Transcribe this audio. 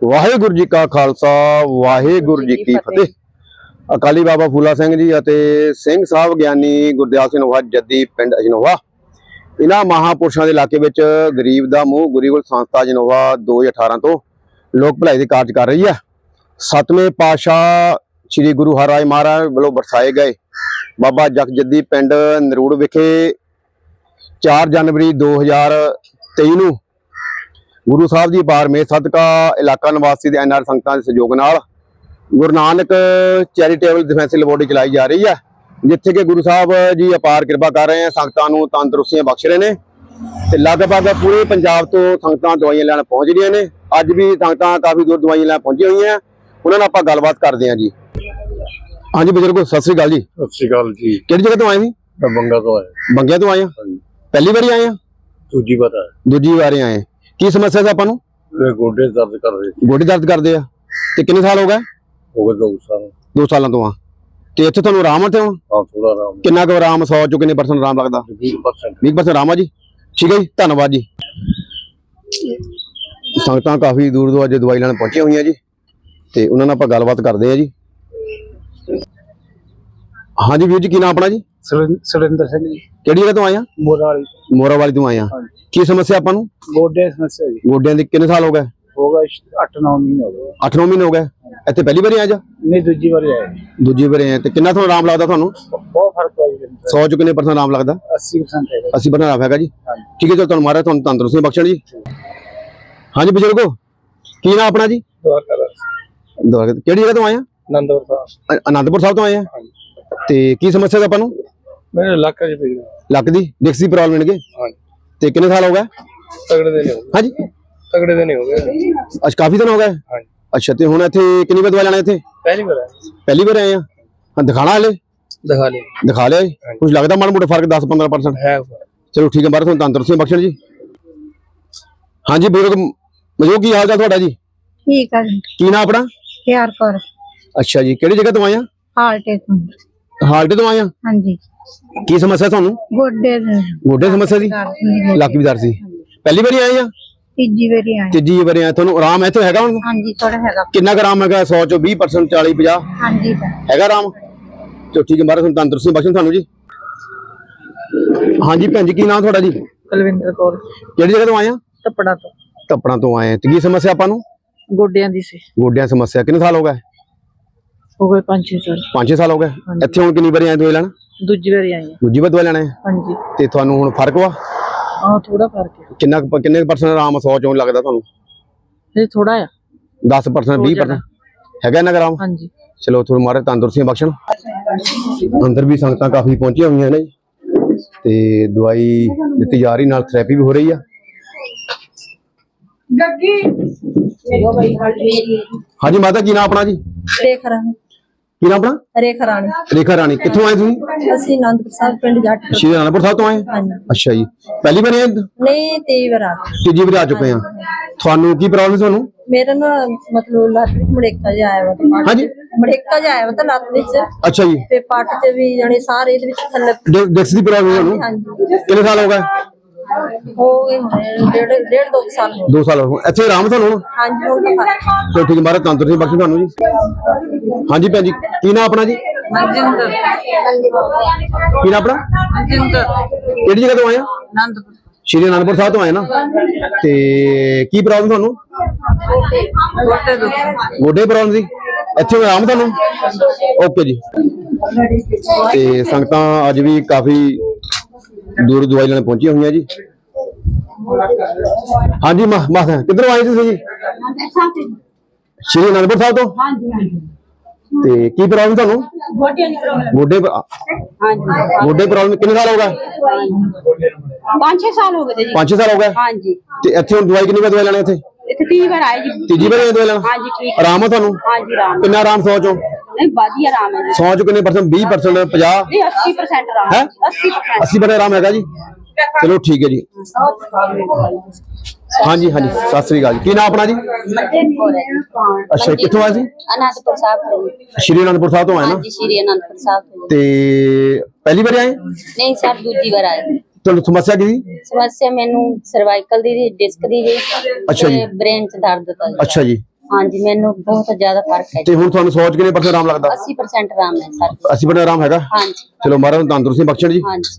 ਵਾਹਿਗੁਰੂ ਜੀ ਕਾ ਖਾਲਸਾ ਵਾਹਿਗੁਰੂ ਜੀ ਕੀ ਫਤਿਹ। ਅਕਾਲੀ ਬਾਬਾ ਫੂਲਾ ਸਿੰਘ ਜੀ ਅਤੇ ਸਿੰਘ ਸਾਹਿਬ ਗਿਆਨੀ ਗੁਰਦਿਆਲ ਸਿੰਘ ਨੋਹਾ ਜੱਦੀ ਪਿੰਡ ਅਜਨੋਹਾ ਇਹਨਾਂ ਮਹਾਪੁਰਸ਼ਾਂ ਦੇ ਇਲਾਕੇ ਵਿੱਚ ਗਰੀਬ ਦਾ ਮੂੰਹ ਗੁਰੀਗੁਲ ਸੰਸਥਾ ਅਜਨੋਹਾ 2018 ਤੋਂ ਲੋਕ ਭਲਾਈ ਦੇ ਕਾਰਜ ਕਰ ਰਹੀ ਹੈ। ਸਤਵੇਂ ਪਾਤਸ਼ਾਹ ਸ੍ਰੀ ਗੁਰੂ ਹਰਿਰਾਏ ਮਹਾਰਾਜ ਵੱਲੋਂ ਬਰਸਾਏ ਗਏ ਬਾਬਾ ਜਗਜੱਦੀ ਪਿੰਡ ਨਰੂੜ ਵਿਖੇ 4 ਜਨਵਰੀ 2023 ਨੂੰ ਗੁਰੂ ਸਾਹਿਬ ਦੀ ਬਾਰ ਮੇ ਸਦਕਾ ਇਲਾਕਾ ਨਿਵਾਸੀ ਦੇ ਐਨਆਰ ਸੰਗਤਾਂ ਦੇ ਸਹਿਯੋਗ ਨਾਲ Guru Nanak charitable defence laboratory ਚਲਾਈ ਜਾ ਰਹੀ ਹੈ ਜਿੱਥੇ ਕਿ ਗੁਰੂ ਸਾਹਿਬ ਜੀ ਅਪਾਰ ਕਿਰਪਾ ਕਰ ਰਹੇ ਆ ਸੰਗਤਾਂ ਨੂੰ ਤੰਦਰੁਸਤੀਆਂ ਬਖਸ਼ ਰਹੇ ਨੇ ਤੇ ਲਗਭਗ ਪੂਰੇ ਪੰਜਾਬ ਤੋਂ ਸੰਗਤਾਂ ਦਵਾਈਆਂ ਲੈਣ ਪਹੁੰਚ ਰਹੀਆਂ ਨੇ। ਅੱਜ ਵੀ ਸੰਗਤਾਂ ਕਾਫੀ ਦੂਰ ਦਵਾਈਆਂ ਲੈਣ ਪਹੁੰਚੀਆਂ ਹੋਈਆਂ। ਉਹਨਾਂ ਨਾਲ ਆਪਾਂ ਗੱਲਬਾਤ ਕਰਦੇ ਹਾਂ ਜੀ। ਹਾਂਜੀ ਬਜ਼ੁਰਗੋ ਸਤਿ ਸ੍ਰੀ ਅਕਾਲ ਜੀ। ਸਤਿ ਸ਼੍ਰੀ ਅਕਾਲ ਜੀ। ਕਿਹੜੀ ਜਗ੍ਹਾ ਤੋਂ ਆਏ ਸੀ? ਮੈਂ ਬੰਗਾ ਤੋਂ ਆਇਆ। ਬੰਗਿਆ ਤੋਂ ਆਏ ਆ? ਪਹਿਲੀ ਵਾਰੀ ਆਏ ਆ? ਦੂਜੀ ਵਾਰ ਦੂਜੀ ਵਾਰੀ ਆਏ ਕੀ ਸਮੱਸਿਆ ਸੀ ਆਪਾਂ ਨੂੰ? ਮੇਰੇ ਗੋਡੇ ਦਰਦ ਕਰ ਰਹੇ ਸੀ। ਗੋਡੇ ਦਰਦ ਕਰਦੇ ਆ। ਤੇ ਕਿੰਨੇ ਸਾਲ ਹੋ ਗਏ? ਹੋ ਗਏ ਦੋ ਸਾਲ। ਦੋ ਸਾਲਾਂ ਤੋਂ ਆ। ਤੇ ਇੱਥੇ ਤੁਹਾਨੂੰ ਆਰਾਮ ਆ ਤੇ ਹੁਣ? ਹਾਂ ਥੋੜਾ ਆਰਾਮ ਕਿੰਨਾ ਕੁ ਆਰਾਮ 100 ਚੋਂ ਕਿੰਨੇ ਪਰਸੈਂਟ ਆਰਾਮ ਲੱਗਦਾ? 20% 20% ਆਰਾਮ ਆ ਜੀ। ਠੀਕ ਹੈ ਜੀ ਧੰਨਵਾਦ ਜੀ। ਸੰਗਤਾਂ ਕਾਫੀ ਦੂਰ ਤੋਂ ਅੱਜ ਦਵਾਈ ਲੈਣ ਪਹੁੰਚੀਆਂ ਹੋਈਆਂ ਜੀ। ਤੇ ਉਹਨਾਂ ਨਾਲ ਆਪਾਂ ਗੱਲਬਾਤ ਕਰਦੇ ਆ ਜੀ। ਹਾਂਜੀ ਵੀਰ ਜੀ ਕੀ ਨਾਮ ਆਪਣਾ ਜੀ? ਸੁਰਿੰਦਰ ਸਿੰਘ ਜੀ। ਕਿਹੜੀ ਜਗ੍ਹਾ ਤੋਂ ਆਏ ਆ? ਮੋਰਾ ਵਾਲੀ ਮੋਰਾ ਵਾਲੀ ਤੋਂ ਆਏ ਆ। ਹਾਂਜੀ। ਕੀ ਸਮੱਸਿਆ ਆਪਾਂ ਨੂੰ? ਗੋਡੇ ਸਮੱਸਿਆ ਜੀ। ਗੋਡਿਆਂ ਦੇ ਕਿੰਨੇ ਸਾਲ ਹੋ ਗਏ? ਹੋ ਗਏ 8-9 ਮਹੀਨੇ ਹੋ ਗਏ। 8-9 ਮਹੀਨੇ ਹੋ ਗਏ। ਇੱਥੇ ਪਹਿਲੀ ਵਾਰੀ ਆਏ ਜਾ? ਨਹੀਂ ਦੂਜੀ ਵਾਰ ਆਇਆ ਜੀ। ਦੂਜੀ ਵਾਰੀ ਆਏ। ਤੇ ਕਿੰਨਾ ਤੁਹਾਨੂੰ ਆਰਾਮ ਲੱਗਦਾ ਤੁਹਾਨੂੰ? ਬਹੁਤ ਫ਼ਰਕ ਪਿਆ ਜੀ। ਮੈਨੂੰ 100 ਚੋਂ ਕਿੰਨੇ ਪਰਸੈਂਟ ਆਰਾਮ ਲੱਗਦਾ? 80% ਹੈਗਾ। 80% ਆਰਾਮ ਹੈਗਾ ਜੀ। ਠੀਕ ਹੈ ਚਲ ਤੁਹਾਨੂੰ ਮਾਰਾ ਤੁਹਾਨੂੰ ਤੰਦਰੁਸਤੀ ਬਖਸ਼ਣ ਜੀ। ਹਾਂਜੀ ਬਜ਼ੁਰਗੋ ਕੀ ਨਾਮ ਆਪਣਾ ਜੀ? ਦੁਆ ਕਰ ਦੁਬਾਰਾ ਕਿਹੜੀ ਜਗ੍ਹਾ ਤੋਂ ਆਏ ਆ? ਨੰਦਵਰ ਸਾਹਿਬ। ਆਨੰਦਪੁਰ ਸਾਹਿਬ ਤੋਂ ਆਏ ਆ? ਤੇ ਕੀ ਸਮੱਸਿਆ ਦਾ ਆਪਾਂ ਨੂੰ? ਮੇਰੇ ਇਲਾਕਾ ਚ ਪਈ ਲੱਕ ਦੀ ਡਿਕਸ ਦੀ ਪ੍ਰੋਬਲਮ ਮਿਲਣਗੇ ਹਾਂਜੀ। ਤੇ ਕਿੰਨੇ ਸਾਲ ਹੋ ਗਏ? ਤਗੜੇ ਦੇ ਨਹੀਂ ਹੋ ਗਏ। ਹਾਂਜੀ। ਤਗੜੇ ਦੇ ਨਹੀਂ ਹੋ ਗਏ। ਅੱਜ ਕਾਫੀ ਦਿਨ ਹੋ ਗਏ? ਹਾਂਜੀ। ਅੱਛਾ ਤੇ ਹੁਣ ਇੱਥੇ ਕਿੰਨੀ ਵਾਰ ਦਵਾ ਲੈਣਾ ਇੱਥੇ? ਪਹਿਲੀ ਵਾਰ ਆਇਆ ਪਹਿਲੀ ਵਾਰ ਆਏ ਆ? ਹਾਂ ਦਿਖਾਣਾ ਹਲੇ? ਦਿਖਾ ਲਈ ਦਿਖਾ ਲਿਆ ਜੀ। ਕੁਝ ਲੱਗਦਾ ਮਾੜਾ ਮੋਟਾ ਫ਼ਰਕ 10 15% ਹੈ ਚਲੋ ਠੀਕ ਹੈ ਮਾਰਾ ਤੁਹਾਨੂੰ ਤੰਦਰੁਸਤੀ ਬਖਸ਼ਣ ਜੀ। ਹਾਂਜੀ ਬਜ਼ੁਰਗ ਮਜੋ ਕੀ ਹਾਲ ਚਾਲ ਤੁਹਾਡਾ ਜੀ? ਠੀਕ ਆ ਜੀ। ਕੀ ਨਾਮ ਆਪਣਾ? ਪਿਆਰ ਕਰ। ਅੱਛਾ ਜੀ ਕਿਹੜੀ ਜਗ੍ਹਾ ਤੋਂ ਆਏ ਆ? ਹਾਲਟੇ ਤੋਂ ਹਾਲਟੇ ਤੋਂ ਆਏ ਆ? ਹਾਂਜੀ। ਕੀ ਸਮੱਸਿਆ ਤੁਹਾਨੂੰ? ਗੋਡੇ ਦੇ। ਗੋਡੇ ਸਮੱਸਿਆ ਸੀ? ਗੋਡੇ। ਲੱਕ ਵੀ ਦਰਦ ਸੀ। ਪਹਿਲੀ ਵਾਰੀ ਆਏ ਆ? ਤੀਜੀ ਵਾਰੀ ਆਏ। ਤੀਜੀ ਵਾਰੀ ਆਏ। ਤੁਹਾਨੂੰ ਆਰਾਮ ਇੱਥੇ ਹੈਗਾ ਹੁਣ? ਹਾਂਜੀ ਥੋੜਾ ਹੈਗਾ। ਕਿੰਨਾ ਕੁ ਆਰਾਮ ਹੈਗਾ? 100 ਚੋਂ 20% 40 50 ਹਾਂਜੀ ਹੈਗਾ ਆਰਾਮ? ਚਲੋ ਠੀਕ ਹੈ ਮਹਾਰਾਜ ਤੁਹਾਨੂੰ ਤੰਦਰੁਸਤੀ ਬਖਸ਼ਣ ਤੁਹਾਨੂੰ ਜੀ। ਹਾਂਜੀ ਭੈਣ ਜੀ ਕੀ ਨਾਮ ਤੁਹਾਡਾ ਜੀ? ਕੁਲਵਿੰਦਰ ਕੌਰ। ਕਿਹੜੀ ਜਗ੍ਹਾ ਤੋਂ ਆਏ ਆ? ਟੱਪੜਾ ਤੋਂ। ਟੱਪਣਾ ਤੋਂ ਆਏ ਆ। ਤੇ ਕੀ ਸਮੱਸਿਆ ਆਪਾਂ ਨੂੰ? ਗੋਡਿਆਂ ਦੀ ਸੀ। ਗੋਡਿਆਂ ਦੀ ਸਮੱਸਿਆ। ਕਿੰਨੇ ਸਾਲ ਹੋ ਗਏ? ਹੋ ਗਏ 5-6 ਸਾਲ। 5-6 ਸਾਲ ਹੋ ਗਏ। ਇੱਥੇ ਹੁਣ ਕਿੰਨੀ ਵਾਰੀ ਆਏ ਦਵਾਈ ਲੈਣ ਦੂਜੀ ਵਾਰੀ ਆਈ ਹਾਂ ਦੂਜੀ ਵਾਰ ਦਵਾਈ ਲੈਣਾ ਹੈ ਹਾਂਜੀ। ਤੇ ਤੁਹਾਨੂੰ ਹੁਣ ਫ਼ਰਕ ਵਾ? ਹਾਂ ਥੋੜਾ ਫ਼ਰਕ ਹੈ ਕਿੰਨਾ ਕਿੰਨੇ ਪਰਸੈਂਟ ਆਰਾਮ 100 ਚੋਂ ਲੱਗਦਾ ਤੁਹਾਨੂੰ? ਇਹ ਥੋੜਾ ਆ। 10% 20% ਹੈਗਾ ਨਾ ਆਰਾਮ? ਹਾਂਜੀ। ਚਲੋ ਤੁਹਾਨੂੰ ਮਾਰੇ ਤੰਦਰੁਸਤੀ ਬਖਸ਼ਣ। ਅੰਦਰ ਵੀ ਸੰਗਤਾਂ ਕਾਫੀ ਪਹੁੰਚੀਆਂ ਹੋਈਆਂ ਨੇ। ਜੀ। ਤੇ ਦਵਾਈ ਦਿੱਤੀ ਜਾ ਰਹੀ ਨਾਲ ਥੈਰੇਪੀ ਵੀ ਹੋ ਰਹੀ ਆ। ਹਾਂਜੀ ਮਾਤਾ ਕੀ ਨਾਮ ਆਪਣਾ ਜੀ? ਰੇਖ ਰਾਣੀ ਕੀ ਨਾਮ ਆਪਣਾ? ਰੇਖ ਰਾਣੀ। ਰੇਖਾ ਰਾਣੀ ਕਿੱਥੋਂ ਆਏ ਤੁਸੀਂ? ਅਸੀਂ ਅਨੰਦਪੁਰ ਸਾਹਿਬ ਪਿੰਡ ਜੱਟ। ਸ਼੍ਰੀ ਅਨੰਦਪੁਰ ਸਾਹਿਬ ਤੋਂ ਆਏ? ਹਾਂਜੀ। ਅੱਛਾ ਜੀ। ਪਹਿਲੀ ਵਾਰ ਆਏ ਨਹੀਂ ਤੀਜੀ ਵਾਰ ਆ ਤੀਜੀ ਵਾਰ ਆ ਚੁੱਕੇ ਆ। ਤੁਹਾਨੂੰ ਕੀ ਪ੍ਰੋਬਲਮ ਤੁਹਾਨੂੰ? ਮੇਰਾ ਨਾ ਮਤਲਬ ਲੱਤ ਵਿੱਚ ਮੜੇਕਾ ਜਿਹਾ ਆਇਆ ਵਾ ਤੇ ਪੱਟ ਹਾਂਜੀ। ਚ- ਮੜੇਕਾ ਜਿਹਾ ਆਇਆ ਵਾ ਤਾਂ ਲੱਤ ਵਿੱਚ। ਅੱਛਾ ਜੀ। ਤੇ ਪੱਟ ਤੇ ਵੀ ਜਾਣੀ ਸਾਰੇ ਇਹਦੇ ਵਿੱਚ ਥੱਲੇ ਡਿ- ਡਿਕਸ ਦੀ ਪ੍ਰੋਬਲਮ ਤੁਹਾਨੂੰ ਹਾਂਜੀ। ਕਿੰਨੇ ਸਾਲ ਹੋ ਗਏ? ਹੋ ਗਏ ਹੁਣੇ ਡੇਢ ਡੇਢ ਦੋ ਕੁ ਸਾਲ ਹੋ ਗਏ। 2 ਸਾਲ ਹੋ ਗਏ। ਇੱਥੇ ਆਰਾਮ ਤੁਹਾਨੂੰ ਹੁਣ? ਹਾਂਜੀ ਹੁਣ ਤਾਂ ਫ਼ਰਕ ਚਲੋ ਠੀਕ ਮਾਰੇ ਤੰਦਰੁਸਤੀ ਬਖਸ਼ਣ ਤੁਹਾਨੂੰ ਜੀ। ਹਾਂਜੀ ਭੈਣ ਜੀ ਕੀ ਨਾਮ ਆਪਣਾ ਜੀ? ਕੀ ਨਾਮ ਆਪਣਾ? ਅਜਿੰਦਰ ਕਿਹੜੀ ਜਗ੍ਹਾ ਤੋਂ ਆਏ ਆਨੰਦਪੁਰ। ਸ਼੍ਰੀ ਅਨੰਦਪੁਰ ਸਾਹਿਬ ਤੋਂ ਆਏ ਨਾ। ਤੇ ਕੀ ਪ੍ਰੋਬਲਮ ਤੁਹਾਨੂੰ? ਗੋਡੇ ਦੁੱਖ। ਗੋਡੇ ਪ੍ਰੋਬਲਮ ਸੀ। ਇੱਥੇ ਆਰਾਮ ਤੁਹਾਨੂੰ ਓਕੇ ਜੀ। ਤੇ ਸੰਗਤਾਂ ਅੱਜ ਵੀ ਕਾਫੀ ਦੂਰ ਦਵਾਈ ਲੈਣ ਪਹੁੰਚੀਆਂ ਹੋਈਆਂ ਜੀ। ਹਾਂਜੀ ਮਾ ਮਾਤਾ ਕਿੱਧਰੋਂ ਆਏ ਤੁਸੀਂ ਜੀ? ਸ਼੍ਰੀ ਅਨੰਦਪੁਰ ਸਾਹਿਬ ਤੋਂ? ਤੇ ਕੀ ਪ੍ਰੋਬਲਮ ਤੁਹਾਨੂੰ? ਗੋਡਿਆਂ ਦੀ ਪ੍ਰੋਬਲਮ ਗੋਡੇ ਪ- ਹਾਂਜੀ। ਗੋਡੇ ਪ੍ਰੋਬਲਮ ਕਿੰਨੇ ਸਾਲ ਹੋ ਗਏ? 5-6 ਸਾਲ ਹੋ ਗਏ ਜੀ। 5 ਸਾਲ ਹੋ ਗਏ? ਹਾਂਜੀ। ਤੇ ਇੱਥੇ ਹੁਣ ਦਵਾਈ ਕਿੰਨੀ ਵਾਰ ਦਵਾਈ ਲੈਣੀ ਇੱਥੇ? ਇੱਥੇ ਤੀਜੀ ਵਾਰ ਆਏ ਜੀ। ਤੀਜੀ ਵਾਰ ਦਵਾਈ ਲੈਣ? ਹਾਂਜੀ ਠੀਕ ਆਰਾਮ ਆ ਤੁਹਾਨੂੰ? ਹਾਂਜੀ ਆਰਾਮ। ਕਿੰਨਾ ਆਰਾਮ ਸੌ ਚੋਂ? ਨਹੀਂ ਵਧੀਆ ਆਰਾਮ ਹੈ ਜੀ। 100 ਚੋਂ ਕਿੰਨੇ ਪਰਸੈਂਟ 20% 50 ਨਹੀਂ 80% ਆਰਾਮ ਹੈ? 80% 80 ਬੜੇ ਆਰਾਮ ਹੈਗਾ ਜੀ? ਚਲੋ ਠੀਕ ਹੈ ਜੀ। ਹਾਂਜੀ ਹਾਂਜੀ ਸਤਿ ਸ੍ਰੀ ਅਕਾਲ ਜੀ। ਕੀ ਨਾਮ ਆਪਣਾ ਜੀ? ਅੱਛਾ ਕਿੱਥੋਂ ਆਏ ਸੀ? ਅਨੰਦਪੁਰ ਸਾਹਿਬ ਤੋਂ। ਜੀ। ਸ਼੍ਰੀ ਅਨੰਦਪੁਰ ਸਾਹਿਬ ਤੋਂ ਆਏ ਨਾ? ਹਾਂਜੀ ਸ਼੍ਰੀ ਅਨੰਦਪੁਰ ਸਾਹਿਬ ਤੋਂ। ਜੀ। ਤੇ ਪਹਿਲੀ ਵਾਰ ਆਏ? ਨਹੀਂ ਸਰ ਦੂਜੀ ਵਾਰ ਆਏ। ਤੁਹਾਨੂੰ ਸਮੱਸਿਆ ਕੀ ਸੀ? ਸਮੱਸਿਆ ਮੈਨੂੰ ਸਰਵਾਈਕਲ ਦੀ ਡਿਸਕ ਦੀ ਜੀ ਅੱਛਾ ਜੀ। ਬ੍ਰੇਨ ਚ ਦਰਦ ਦਾ ਜੀ। ਅੱਛਾ ਜੀ। ਹਾਂਜੀ ਮੈਨੂੰ ਬਹੁਤ ਜ਼ਿਆਦਾ ਫ਼ਰਕ ਹੈ ਤੇ ਹੁਣ ਤੁਹਾਨੂੰ ਸੋਚ ਕੇ ਕਿੰਨੇ ਪਰਸੈਂਟ ਆਰਾਮ ਲੱਗਦਾ? 80% ਆਰਾਮ ਹੈ ਸਰ। 80% ਆਰਾਮ ਹੈਗਾ? ਹਾਂਜੀ। ਚਲੋ ਮਹਾਰਾਜ ਨੂੰ ਤੰਦਰੁਸਤੀ ਬਖਸ਼ਣ ਜੀ। ਹਾਂਜੀ।